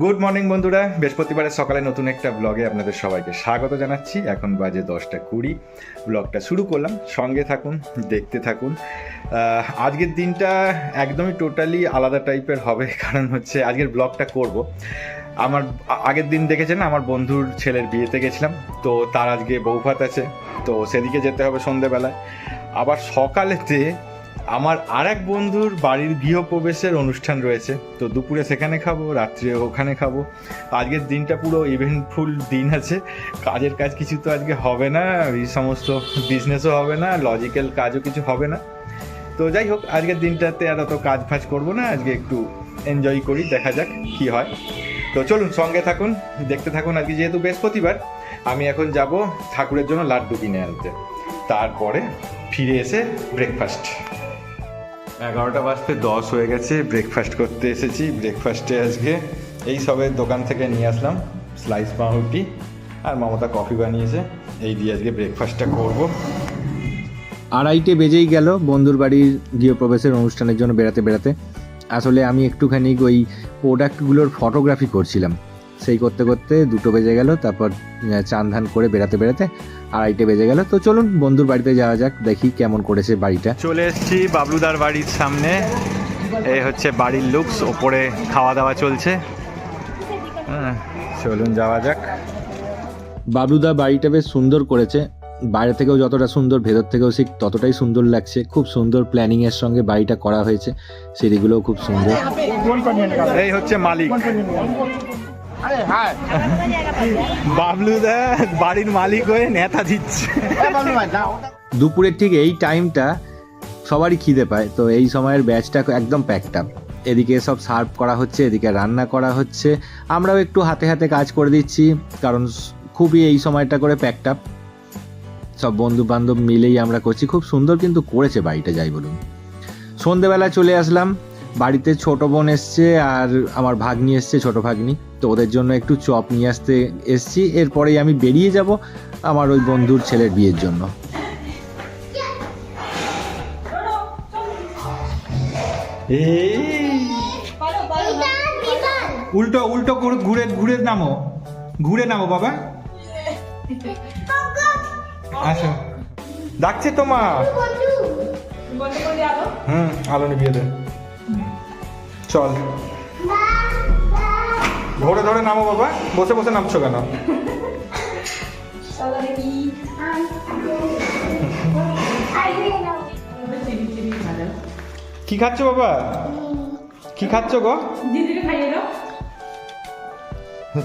Good morning বন্ধুরা। বৃহস্পতিবারের সকালে নতুন একটা ব্লগে আপনাদের সবাইকে স্বাগত জানাচ্ছি। এখন বাজে দশটা কুড়ি। ব্লগটা শুরু করলাম। সঙ্গে থাকুন, দেখতে থাকুন। আজকের দিনটা একদমই টোটালি আলাদা টাইপের হবে। কারণ হচ্ছে আজকের ব্লগটা করব। আমার, আগের দিন দেখেছেন আমার বন্ধুর ছেলের বিয়েতে গেছিলাম। তো তার আজকে বৌভাত আছে। তো সেদিকে যেতে হবে সন্ধেবেলায়। আবার সকালেতে আমার আর এক বন্ধুর বাড়ির গৃহপ্রবেশের অনুষ্ঠান রয়েছে। তো দুপুরে সেখানে খাব, রাত্রে ওখানে খাব। আজকের দিনটা পুরো ইভেন্টফুল দিন আছে। কাজের কাজ কিছু তো আজকে হবে না, এই সমস্ত বিজনেসও হবে না লজিক্যাল কাজও কিছু হবে না। তো যাই হোক, আজকের দিনটাতে আর অত কাজ ফাজ করব না, আজকে একটু এনজয় করি, দেখা যাক কি হয়। তো চলুন, সঙ্গে থাকুন, দেখতে থাকুন আজকে যেহেতু বৃহস্পতিবার, আমি এখন যাব ঠাকুরের জন্য লাড্ডু কিনে আনতে। তারপরে ফিরে এসে ব্রেকফাস্ট এগারোটা বাজতে দশ হয়ে গেছে ব্রেকফাস্ট করতে এসেছি। ব্রেকফাস্টে আজকে এই সবের দোকান থেকে নিয়ে আসলাম স্লাইস পাউরুটি আর মমতা কফি বানিয়েছে। এই দিয়ে আজকে ব্রেকফাস্টটা করব। আড়াইটে বেজেই গেল, বন্ধুর বাড়ির গৃহপ্রবেশের অনুষ্ঠানের জন্য বেড়াতে বেড়াতে। আসলে আমি একটুখানি ওই প্রোডাক্টগুলোর ফটোগ্রাফি করছিলাম। সেই করতে করতে দুটো বেজে গেল তারপর চান ধান করে বেড়াতে বেড়াতে আড়াইটে বেজে গেল। তো চলুন বন্ধুর বাড়িতে যাওয়া যাক দেখি কেমন করেছে বাড়িটা। চলে এসেছি বাবলুদার বাড়ির সামনে। এই হচ্ছে বাড়ির লুকস ওপরে খাওয়া দাওয়া চলছে। হ্যাঁ, চলুন যাওয়া যাক। বাবলুদা বাড়িটা বেশ সুন্দর করেছে। বাইরে থেকেও যতটা সুন্দর ভেতর থেকেও ঠিক ততটাই সুন্দর লাগছে। খুব সুন্দর প্ল্যানিংয়ের সঙ্গে বাড়িটা করা হয়েছে। সিঁড়িগুলোও খুব সুন্দর। এই হচ্ছে মালিক। বাবলুদা বাড়ির মালিক হয়ে নেতা দিচ্ছে। দুপুরের ঠিক এই টাইমটা সবারই খিদে পায় তো এই সময়ের ব্যাচটা একদম প্যাকড আপ এদিকে সব সার্ভ করা হচ্ছে এদিকে রান্না করা হচ্ছে। আমরাও একটু হাতে হাতে কাজ করে দিচ্ছি কারণ খুবই এই সময়টা করে প্যাকড আপ সব বন্ধু বান্ধব মিলেই আমরা করছি খুব সুন্দর কিন্তু করেছে বাড়িটা যাই বলুন। সন্ধেবেলা চলে আসলাম বাড়িতে ছোট বোন এসছে আর আমার ভাগ্নি এসছে ছোট ভাগ্নি। তো ওদের জন্য একটু চপ নিয়ে আসতে এসছি। এরপরেই আমি বেরিয়ে যাব আমার ওই বন্ধুর ছেলের বিয়ের জন্য। উল্টো উল্টো করে ঘুরে ঘুরে নামো। ঘুরে নামো বাবা। আসো ডাকছে তোমা। হুম আলো নিভিয়ে দে। চল। ধরে ধরে নামো বাবা। বসে বসে নামছো কেন? কি খাচ্ছ বাবা? কি খাচ্ছ গো?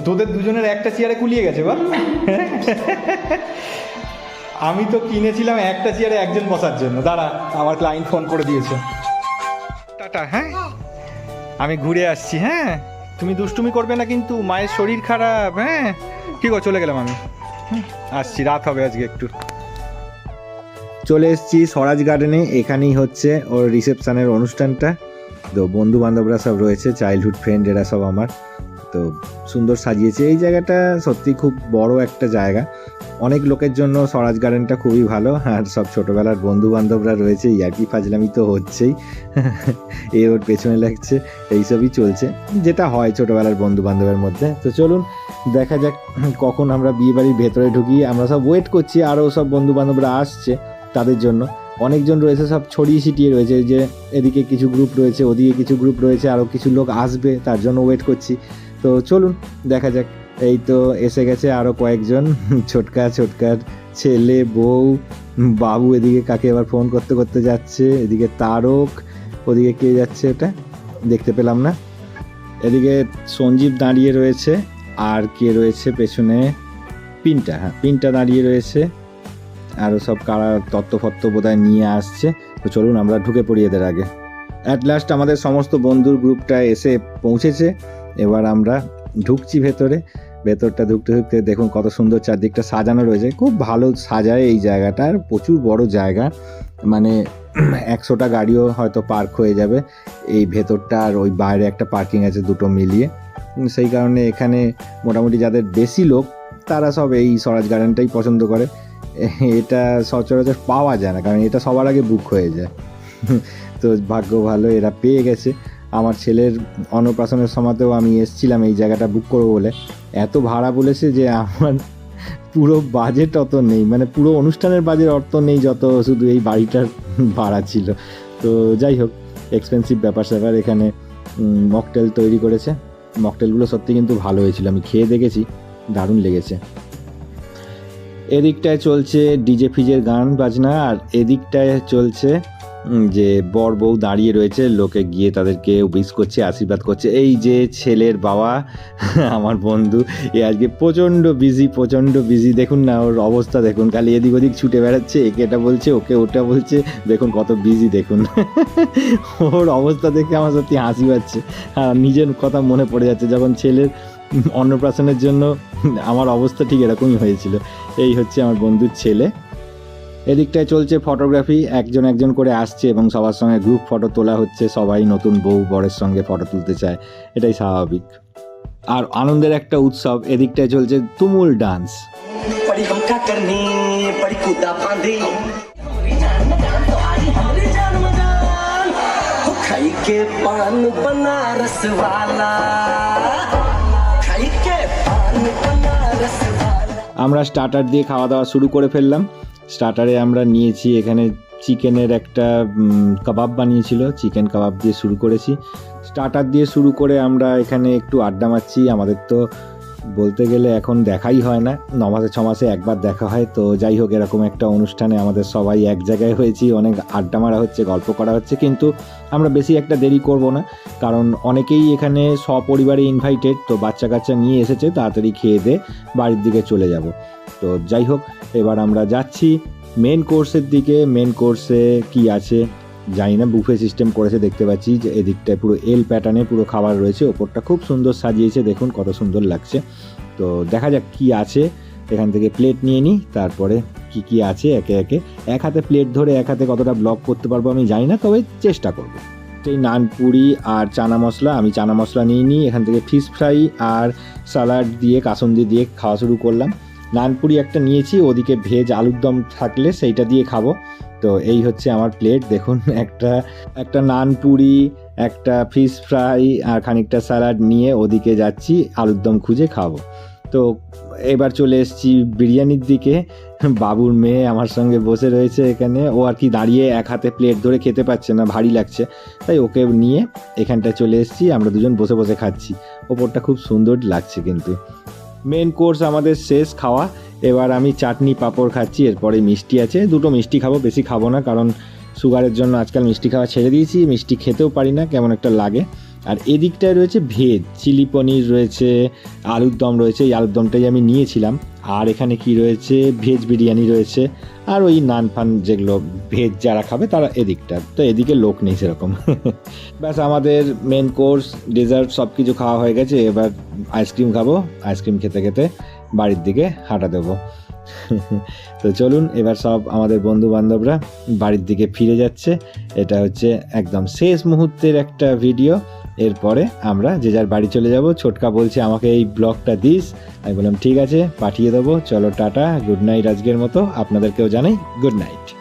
তোদের দুজনের একটা চেয়ারে কুলিয়ে গেছে বা আমি তো কিনেছিলাম একটা চেয়ারে একজন বসার জন্য। দাঁড়া, আমার ক্লায়েন্ট ফোন করে দিয়েছে। টাটা হ্যাঁ? আমি ঘুরে আসছি হ্যাঁ? তুমি দুষ্টুমি করবে না কিন্তু, মায়ের শরীর খারাপ হ্যাঁ? কি কর চলে গেলাম আমি। আসছি, রাত হবে আজকে একটু। চলে এসেছি স্বরাজ গার্ডেনে, এখানেই হচ্ছে ওর রিসেপশানের অনুষ্ঠানটা। তো বন্ধু বান্ধবরা সব রয়েছে চাইল্ডহুড ফ্রেন্ড এরা সব আমার। তো সুন্দর সাজিয়েছে। এই জায়গাটা সত্যি খুব বড় একটা জায়গা। অনেক লোকের জন্য স্বরাজ গার্ডেনটা খুবই ভালো। আর সব ছোটোবেলার বন্ধু বান্ধবরা রয়েছে ইয়ার্কি ফাজলামি তো হচ্ছেই। এ ওর পেছনে লাগছে এইসবই চলছে। যেটা হয় ছোটোবেলার বন্ধু বান্ধবের মধ্যে। তো চলুন, দেখা যাক কখন আমরা বিয়ে বাড়ির ভেতরে ঢুকি। আমরা সব ওয়েট করছি আরও সব বন্ধু বান্ধবরা আসছে তাদের জন্য। অনেকজন রয়েছে সব ছড়িয়ে ছিটিয়ে রয়েছে, যে এদিকে কিছু গ্রুপ রয়েছে, ওদিকে কিছু গ্রুপ রয়েছে আরও কিছু লোক আসবে, তার জন্য ওয়েট করছি। তো চলুন, দেখা যাক। এই তো এসে গেছে আরও কয়েকজন। ছোটকা ছোটকার ছেলে, বউ, বাবু এদিকে কাকে এবার ফোন করতে করতে যাচ্ছে। এদিকে তারক, ওদিকে কে যাচ্ছে এটা দেখতে পেলাম না। এদিকে সঞ্জীব দাঁড়িয়ে রয়েছে। আর কে রয়েছে পেছনে? পিনটা হ্যাঁ পিনটা দাঁড়িয়ে রয়েছে। আরও সব কারা তত্ত্বফত্ত্ব বোধহয় নিয়ে আসছে। তো চলুন, আমরা ঢুকে পড়ি এদের আগে। অ্যাট লাস্ট আমাদের সমস্ত বন্ধুর গ্রুপটা এসে পৌঁছেছে। এবার আমরা ঢুকছি ভেতরে। ভেতরটা ঢুকতে ঢুকতে দেখুন কত সুন্দর চারদিকটা সাজানো রয়েছে। খুব ভালো সাজায় এই জায়গাটা আর প্রচুর বড় জায়গা। মানে একশোটা গাড়িও হয়তো পার্ক হয়ে যাবে। এই ভেতরটা আর ওই বাইরে একটা পার্কিং আছে দুটো মিলিয়ে। সেই কারণে এখানে মোটামুটি যাদের বেশি লোক, তারা সব এই স্বরাজ গার্ডেনটাই পছন্দ করে। এটা সচরাচর পাওয়া যায় না, কারণ এটা সবার আগে বুক হয়ে যায়। তো ভাগ্য ভালো, এরা পেয়ে গেছে। আমার ছেলের অন্নপ্রাশনের সময়তেও আমি এসছিলাম এই জায়গাটা বুক করব বলে। এত ভাড়া বলেছে যে আমার পুরো বাজেট অত নেই মানে পুরো অনুষ্ঠানের বাজেট অর্থ নেই যত শুধু এই বাড়িটার ভাড়া ছিল। তো যাই হোক এক্সপেন্সিভ ব্যাপার স্যাপার এখানে মকটেল তৈরি করেছে। মকটেলগুলো সত্যি কিন্তু ভালো হয়েছিল, আমি খেয়ে দেখেছি, দারুণ লেগেছে। এদিকটায় চলছে ডিজে ফিজের গান বাজনা আর এদিকটায় চলছে যে বর বউ দাঁড়িয়ে রয়েছে, লোকে গিয়ে তাদেরকে উইস করছে, আশীর্বাদ করছে। এই যে ছেলের বাবা, আমার বন্ধু, এ আজকে প্রচণ্ড বিজি প্রচণ্ড বিজি দেখুন না, ওর অবস্থা দেখুন। খালি এদিক ওদিক ছুটে বেড়াচ্ছে, একে এটা বলছে, ওকে ওটা বলছে। দেখুন কত বিজি দেখুন। ওর অবস্থা দেখে আমার সত্যি হাসি পাচ্ছে। আর নিজের কথা মনে পড়ে যাচ্ছে, যখন ছেলের অন্নপ্রাশনের জন্য আমার অবস্থা ঠিক এরকমই হয়েছিল। এই হচ্ছে আমার বন্ধুর ছেলে। এদিকটায় চলছে ফটোগ্রাফি একজন একজন করে আসছে এবং সবার সঙ্গে গ্রুপ ফটো তোলা হচ্ছে সবাই নতুন বউ বরের সঙ্গে ফটো তুলতে চায় এটাই স্বাভাবিক আর আনন্দের একটা উৎসব এদিকটায় চলছে তুমুল ডান্স पड़ी हम क्या करनी पड़ी कूदा बांधी हमारी जान मजान तो आई हमारी जान मजान हो खाई के पान बनारस वाला खाई के पान बनारस वाला আমরা স্টার্টার দিয়ে খাওয়া দাওয়া শুরু করে ফেললাম স্টার্টারে আমরা নিয়েছি, এখানে চিকেনের একটা কাবাব বানিয়েছিল, চিকেন কাবাব দিয়ে শুরু করেছি। স্টার্টার দিয়ে শুরু করে আমরা এখানে একটু আড্ডা মারছি, আমাদের তো বলতে গেলে এখন দেখাই হয় না ন মাসে ছ মাসে একবার দেখা হয়, তো যাই হোক, এরকম একটা অনুষ্ঠানে আমাদের সবাই এক জায়গায় হয়েছি, অনেক আড্ডা মারা হচ্ছে, গল্প করা হচ্ছে, কিন্তু আমরা বেশি একটা দেরি করব না, কারণ অনেকেই এখানে সপরিবারে ইনভাইটেড তো বাচ্চা কাচ্চা নিয়ে এসেছে, তাড়াতাড়ি খেয়ে দে, বাড়ির দিকে চলে যাব। তো যাই হোক, এবার আমরা যাচ্ছি। মেন কোর্সের দিকে মেন কোর্সে কি আছে? জানি না বুফে সিস্টেম করেছে, দেখতে পাচ্ছি যে এদিকটায় পুরো এল প্যাটার্নে পুরো খাবার রয়েছে, ওপরটা খুব সুন্দর সাজিয়েছে, দেখুন কত সুন্দর লাগছে। তো দেখা যাক কি আছে, এখান থেকে প্লেট নিয়ে নিই, তারপরে কি কি আছে একে একে। এক হাতে প্লেট ধরে এক হাতে কতটা ব্লক করতে পারব আমি জানি না, তবে চেষ্টা করব। এই নান পুরি আর চানা মশলা, আমি চানা মশলা নিয়ে নিই, এখান থেকে ফিশ ফ্রাই আর স্যালাড দিয়ে, কাসুন্দি দিয়ে খাওয়া শুরু করলাম। নানপুরি একটা নিয়েছি, ওদিকে ভেজ আলুর দম থাকলে সেইটা দিয়ে খাব। তো এই হচ্ছে আমার প্লেট দেখুন একটা একটা নানপুরি, একটা ফিশ ফ্রাই আর খানিকটা স্যালাড নিয়ে ওদিকে যাচ্ছি, আলুর দম খুঁজে খাব। তো এবার চলে এসেছি বিরিয়ানির দিকে। বাবুর মেয়ে আমার সঙ্গে বসে রয়েছে এখানে, ও আর কি দাঁড়িয়ে এক হাতে প্লেট ধরে খেতে পাচ্ছে না, ভারী লাগছে। তাই ওকে নিয়ে এখানটায় চলে এসেছি, আমরা দুজন বসে বসে খাচ্ছি। ওপরটা খুব সুন্দর লাগছে কিন্তু। মেন কোর্স আমাদের শেষ খাওয়া। এবার আমি চাটনি, পাঁপড় খাচ্ছি, এরপরে মিষ্টি আছে। দুটো মিষ্টি খাব, বেশি খাব না, কারণ সুগারের জন্য আজকাল মিষ্টি খাওয়া ছেড়ে দিয়েছি। মিষ্টি খেতেও পারি না, কেমন একটা লাগে। আর এদিকটায় রয়েছে ভেজ চিলি পনির রয়েছে, আলুর দম রয়েছে, এই আলুর দমটাই আমি নিয়েছিলাম। আর এখানে কি রয়েছে? ভেজ বিরিয়ানি রয়েছে, আর ওই নান ফান যেগুলো ভেজ যারা খাবে তারা এদিকটা। তো এদিকে লোক নেই সেরকম। ব্যাস, আমাদের মেন কোর্স ডেজার্ট সব কিছু খাওয়া হয়ে গেছে, এবার আইসক্রিম খাব আইসক্রিম খেতে খেতে বাড়ির দিকে হাঁটা দেবো। তো চলুন, এবার সব আমাদের বন্ধু বান্ধবরা বাড়ির দিকে ফিরে যাচ্ছে। এটা হচ্ছে একদম শেষ মুহূর্তের একটা ভিডিও এরপরে আমরা যে যার বাড়ি চলে যাব। ছোটকা বলছে, আমাকে এই ব্লগটা দিস। আমি বললাম, ঠিক আছে, পাঠিয়ে দেবো। চলো, টাটা, গুড নাইট আজকের মতো। আপনাদেরকেও জানাই, গুড নাইট।